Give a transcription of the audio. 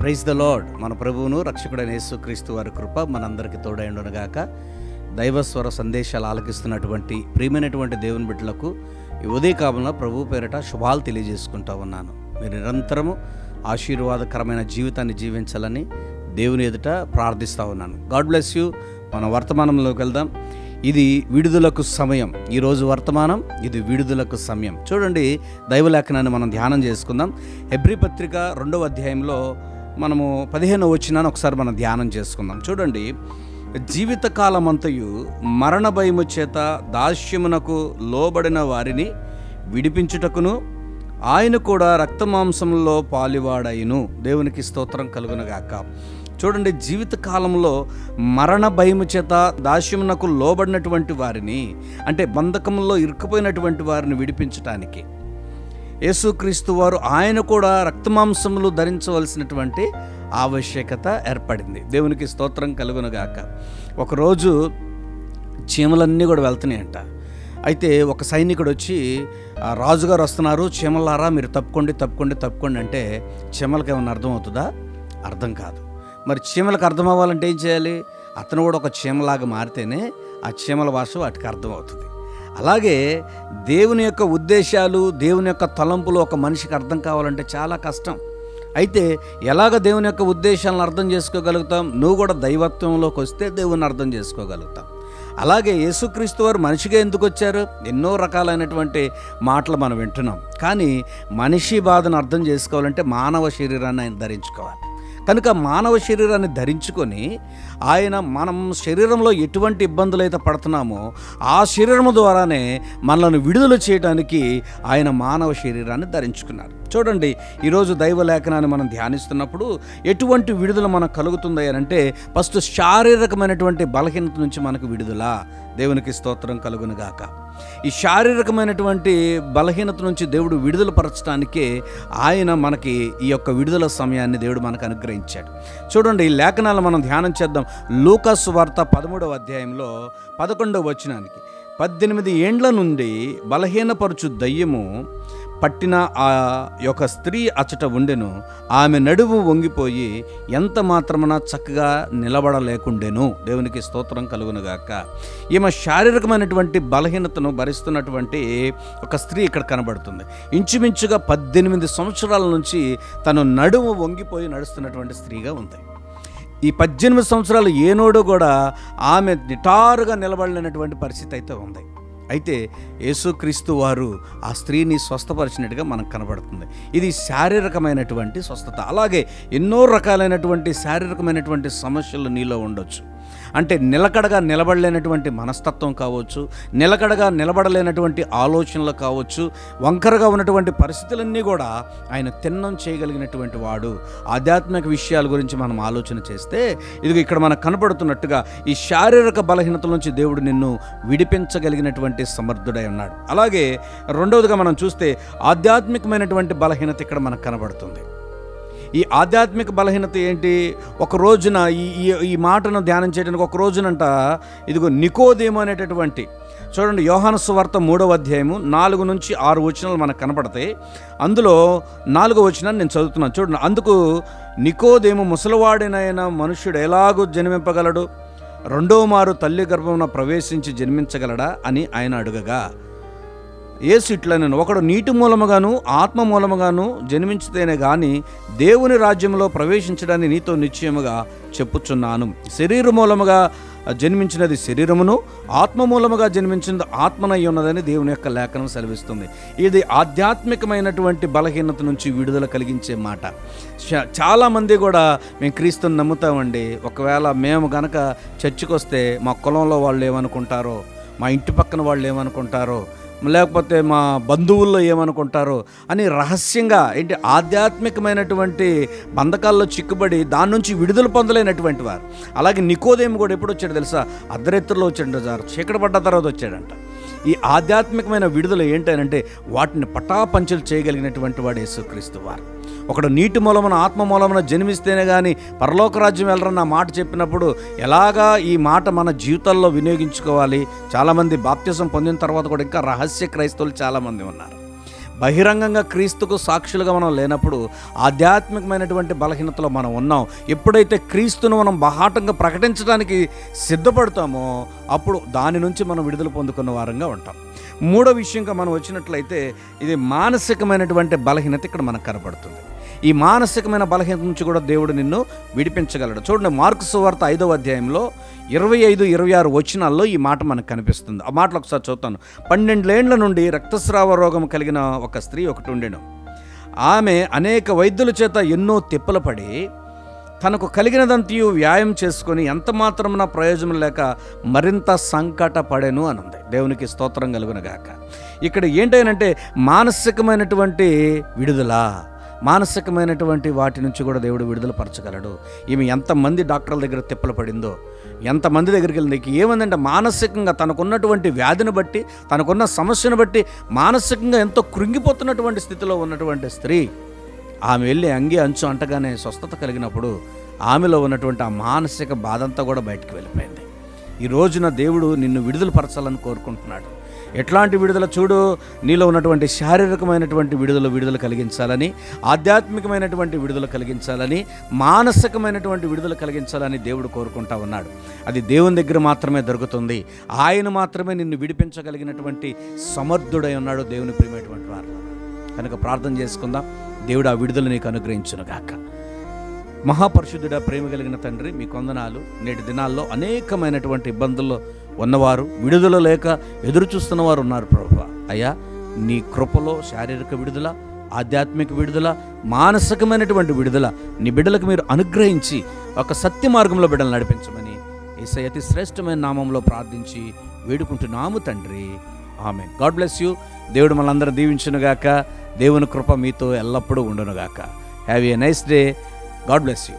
Praise the lord. మన ప్రభువును రక్షకుడైన యేసుక్రీస్తు వారి కృప మనందరికీ తోడైండునుగాక దైవస్వర సందేశాలు ఆలకిస్తున్నటువంటి ప్రియమైనటువంటి దేవుని బిడ్డలకు ఈ ఉదయకాలంలో ప్రభు పేరిట శుభాలు తెలియజేసుకుంటా ఉన్నాను. మీరు నిరంతరము ఆశీర్వాదకరమైన జీవితాన్ని జీవించాలని దేవుని ఎదుట ప్రార్థిస్తూ ఉన్నాను. God bless you. మన వర్తమానంలోకి వెళ్దాం. ఇది విడుదలకు సమయం. ఈరోజు వర్తమానం ఇది విడుదలకు సమయం. చూడండి దైవలేఖనాన్ని మనం ధ్యానం చేసుకుందాం. హెబ్రి పత్రిక రెండవ అధ్యాయంలో మనము పదిహేను వచ్చినాను ఒకసారి మనం ధ్యానం చేసుకుందాం. చూడండి జీవితకాలమంతయు మరణ భయము చేత దాస్యమునకు లోబడిన వారిని విడిపించుటకును ఆయన కూడా రక్తమాంసంలో పాలివాడైను. దేవునికి స్తోత్రం కలుగునగాక. చూడండి జీవితకాలంలో మరణ భయము చేత దాస్యమునకు లోబడినటువంటి వారిని అంటే బంధకంలో ఇరుక్కుపోయినటువంటి వారిని విడిపించటానికి యేసుక్రీస్తు వారు ఆయన కూడా రక్తమాంసములు ధరించవలసినటువంటి ఆవశ్యకత ఏర్పడింది. దేవునికి స్తోత్రం కలుగునుగాక. ఒకరోజు చీమలన్నీ కూడా వెళ్తున్నాయంట. అయితే ఒక సైనికుడు వచ్చి రాజుగారు వస్తున్నారు చీమలారా మీరు తప్పుకోండి తప్పుకోండి తప్పుకోండి అంటే చీమలకు ఏమైనా అర్థమవుతుందా? అర్థం కాదు. మరి చీమలకు అర్థం అవ్వాలంటే ఏం చేయాలి? అతను కూడా ఒక చీమలాగా మారితేనే ఆ చీమల భాష వాటికి అర్థం అవుతుంది అలాగే దేవుని యొక్క ఉద్దేశాలు దేవుని యొక్క తలంపులు ఒక మనిషికి అర్థం కావాలంటే చాలా కష్టం. అయితే ఎలాగ దేవుని యొక్క ఉద్దేశాలను అర్థం చేసుకోగలుగుతాం? నువ్వు కూడా దైవత్వంలోకి వస్తే దేవుని అర్థం చేసుకోగలుగుతాం. అలాగే యేసుక్రీస్తు వారు మనిషిగా ఎందుకు వచ్చారు? ఎన్నో రకాలైనటువంటి మాటలు మనం వింటున్నాం. కానీ మనిషి బాధను అర్థం చేసుకోవాలంటే మానవ శరీరాన్ని ఆయన ధరించుకోవాలి. కనుక మానవ శరీరాన్ని ధరించుకొని ఆయన మనం శరీరంలో ఎటువంటి ఇబ్బందులు అయితే పడుతున్నామో ఆ శరీరం ద్వారానే మనలను విడుదల చేయడానికి ఆయన మానవ శరీరాన్ని ధరించుకున్నారు. చూడండి ఈరోజు దైవ లేఖనాన్ని మనం ధ్యానిస్తున్నప్పుడు ఎటువంటి విడుదల మనకు కలుగుతుంది అని అంటే ఫస్ట్ శారీరకమైనటువంటి బలహీనత నుంచి మనకు విడుదల. దేవునికి స్తోత్రం కలుగునుగాక ఈ శారీరకమైనటువంటి బలహీనత నుంచి దేవుడు విడుదల పరచడానికే ఆయన మనకి ఈ యొక్క విడుదల సమయాన్ని దేవుడు మనకు అనుగ్రహించాడు. చూడండి ఈ లేఖనాలు మనం ధ్యానం చేద్దాం. లూకాసు వార్త పదమూడవ అధ్యాయంలో పదకొండవ వచనానికి. పద్దెనిమిది ఏండ్ల నుండి బలహీనపరచు దయ్యము పట్టిన ఆ యొక్క స్త్రీ అచ్చట ఉండెను. ఆమె నడుము వంగిపోయి ఎంత మాత్రమున చక్కగా నిలబడలేకుండెను. దేవునికి స్తోత్రం కలుగునుగాక. ఈమె శారీరకమైనటువంటి బలహీనతను భరిస్తున్నటువంటి ఒక స్త్రీ ఇక్కడ కనబడుతుంది. ఇంచుమించుగా పద్దెనిమిది సంవత్సరాల నుంచి తను నడుము వంగిపోయి నడుస్తున్నటువంటి స్త్రీగా ఉంది. ఈ పద్దెనిమిది సంవత్సరాలు ఏనోడు కూడా ఆమె నిటారుగా నిలబడలేనటువంటి పరిస్థితి అయితే ఉంది. అయితే యేసుక్రీస్తు వారు ఆ స్త్రీని స్వస్థపరిచినట్టుగా మనకు కనబడుతుంది. ఇది శారీరకమైనటువంటి స్వస్థత. అలాగే ఎన్నో రకాలైనటువంటి శారీరకమైనటువంటి సమస్యలు నీలో ఉండొచ్చు. అంటే నిలకడగా నిలబడలేనటువంటి మనస్తత్వం కావచ్చు నిలకడగా నిలబడలేనటువంటి ఆలోచనలు కావచ్చు వంకరగా ఉన్నటువంటి పరిస్థితులన్నీ కూడా ఆయన తిన్నం చేయగలిగినటువంటి వాడు. ఆధ్యాత్మిక విషయాల గురించి మనం ఆలోచన చేస్తే ఇది ఇక్కడ మనకు కనపడుతున్నట్టుగా ఈ శారీరక బలహీనతల నుంచి దేవుడు నిన్ను విడిపించగలిగినటువంటి సమర్థుడై ఉన్నాడు. అలాగే రెండవదిగా మనం చూస్తే ఆధ్యాత్మికమైనటువంటి బలహీనత ఇక్కడ మనకు కనబడుతుంది. ఈ ఆధ్యాత్మిక బలహీనత ఏంటి? ఒక రోజున ఈ ఈ- ఈ మాటను ధ్యానం చేయడానికి ఒక రోజునంట ఇదిగో నికోదేమో అనేటటువంటి చూడండి యోహాను సువార్త మూడవ అధ్యాయము నాలుగు నుంచి ఆరు వచనాలు మనకు కనపడతాయి. అందులో నాలుగో వచనాన్ని నేను చదువుతున్నాను. చూడండి అందుకు నికోదేము ముసలివాడినైన మనుష్యుడు ఎలాగూ జన్మింపగలడు? రెండో మారు తల్లి గర్భమున ప్రవేశించి జన్మించగలడా అని ఆయన అడుగగా యేసు ఇట్లా నేను ఒకడు నీటి మూలముగాను ఆత్మ మూలముగాను జన్మించితేనే గాని దేవుని రాజ్యంలో ప్రవేశించడాన్ని నీతో నిశ్చయముగా చెప్పుచున్నాను. శరీర మూలముగా జన్మించినది శరీరమును ఆత్మ మూలముగా జన్మించినది ఆత్మనై ఉన్నదని దేవుని యొక్క లేఖనం సెలవిస్తుంది. ఇది ఆధ్యాత్మికమైనటువంటి బలహీనత నుంచి విడుదల కలిగించే మాట. చాలామంది కూడా మేము క్రీస్తుని నమ్ముతామండి. ఒకవేళ మేము గనక చర్చికి వస్తే మా కులంలో వాళ్ళు ఏమనుకుంటారో మా ఇంటి పక్కన వాళ్ళు ఏమనుకుంటారో లేకపోతే మా బంధువుల్లో ఏమనుకుంటారో అని రహస్యంగా ఏంటి ఆధ్యాత్మికమైనటువంటి బంధకాల్లో చిక్కుబడి దాని నుంచి విడుదల పొందలేనటువంటి వారు. అలాగే నికోదేమి కూడా ఎప్పుడు వచ్చాడు తెలుసా? అర్ధరెత్తుల్లో వచ్చాడు సార్. చీకటి పడ్డ తర్వాత వచ్చాడంట. ఈ ఆధ్యాత్మికమైన విడుదల ఏంటంటే వాటిని పటాపంచలు చేయగలిగినటువంటి వాడు యేసుక్రీస్తు వారు. ఒకడు నీటి మూలమున ఆత్మ మూలమున జన్మిస్తేనే కానీ పరలోకరాజ్యం వెళ్ళరన్న మాట చెప్పినప్పుడు ఎలాగా ఈ మాట మన జీవితాల్లో వినియోగించుకోవాలి? చాలామంది బాప్త్యసం పొందిన తర్వాత కూడా ఇంకా రహస్య క్రైస్తవులు చాలామంది ఉన్నారు. బహిరంగంగా క్రీస్తుకు సాక్షులుగా మనం లేనప్పుడు ఆధ్యాత్మికమైనటువంటి బలహీనతలో మనం ఉన్నాం. ఎప్పుడైతే క్రీస్తును మనం బహాటంగా ప్రకటించడానికి సిద్ధపడతామో అప్పుడు దాని నుంచి మనం విడుదల పొందుకున్న వారంగా ఉంటాం. మూడో విషయంగా మనం వచ్చినట్లయితే ఇది మానసికమైనటువంటి బలహీనత ఇక్కడ మనకు కనబడుతుంది. ఈ మానసికమైన బలహీనత నుంచి కూడా దేవుడు నిన్ను విడిపించగలడు. చూడండి మార్కు సువార్త ఐదవ అధ్యాయంలో ఇరవై ఐదు ఇరవై ఆరు వచనాల్లో ఈ మాట మనకు కనిపిస్తుంది. ఆ మాటలు ఒకసారి చూస్తాను. పన్నెండేండ్ల నుండి రక్తస్రావ రోగం కలిగిన ఒక స్త్రీ ఒకటి ఉండెను. ఆమె అనేక వైద్యుల చేత ఎన్నో తిప్పలు పడి తనకు కలిగినదంతయు వ్యాయామం చేసుకొని ఎంత మాత్రమున ప్రయోజనం లేక మరింత సంకట పడెను అని ఉంది దేవునికి స్తోత్రం కలుగునగాక. ఇక్కడ ఏంటంటే మానసికమైనటువంటి విడుదల. మానసికమైనటువంటి వాటి నుంచి కూడా దేవుడు విడుదల పరచగలడు. ఈమె ఎంతమంది డాక్టర్ల దగ్గర తిప్పలు పడిందో ఎంతమంది దగ్గరికి వెళ్ళింది నీకు ఏమందంటే మానసికంగా తనకున్నటువంటి వ్యాధిని బట్టి తనకున్న సమస్యను బట్టి మానసికంగా ఎంతో కృంగిపోతున్నటువంటి స్థితిలో ఉన్నటువంటి స్త్రీ ఆమె వెళ్ళి అంగి అంచు అంటగానే స్వస్థత కలిగినప్పుడు ఆమెలో ఉన్నటువంటి ఆ మానసిక బాధంతా కూడా బయటకు వెళ్ళిపోయింది. ఈ రోజున దేవుడు నిన్ను విడుదల పరచాలని కోరుకుంటున్నాడు. ఎట్లాంటి విడుదల చూడు నీలో ఉన్నటువంటి శారీరకమైనటువంటి విడుదల విడుదల కలిగించాలని ఆధ్యాత్మికమైనటువంటి విడుదల కలిగించాలని మానసికమైనటువంటి విడుదల కలిగించాలని దేవుడు కోరుకుంటా ఉన్నాడు. అది దేవుని దగ్గర మాత్రమే దొరుకుతుంది. ఆయన మాత్రమే నిన్ను విడిపించగలిగినటువంటి సమర్థుడై ఉన్నాడు దేవుని ప్రియమైనటువంటి వారు. కనుక ప్రార్థన చేసుకుందాం. దేవుడు ఆ విడుదల నీకు అనుగ్రహించునుగాక. మహాపరిశుద్ధుడ ప్రేమ కలిగిన తండ్రి మీ కొందనాలు నేటి దినాల్లో అనేకమైనటువంటి ఇబ్బందుల్లో ఉన్నవారు విడుదల లేక ఎదురు చూస్తున్న వారు ఉన్నారు ప్రభు. అయ్యా నీ కృపలో శారీరక విడుదల ఆధ్యాత్మిక విడుదల మానసికమైనటువంటి విడుదల నీ బిడ్డలకు మీరు అనుగ్రహించి ఒక సత్య మార్గంలో బిడ్డలు నడిపించమని ఈసై అతి శ్రేష్టమైన నామంలో ప్రార్థించి వేడుకుంటున్నాము తండ్రి. ఆమె గాడ్ బ్లెస్ యూ. దేవుడు మనందరం దీవించునుగాక దేవుని కృప మీతో ఎల్లప్పుడూ ఉండునుగాక have a nice day. God bless you.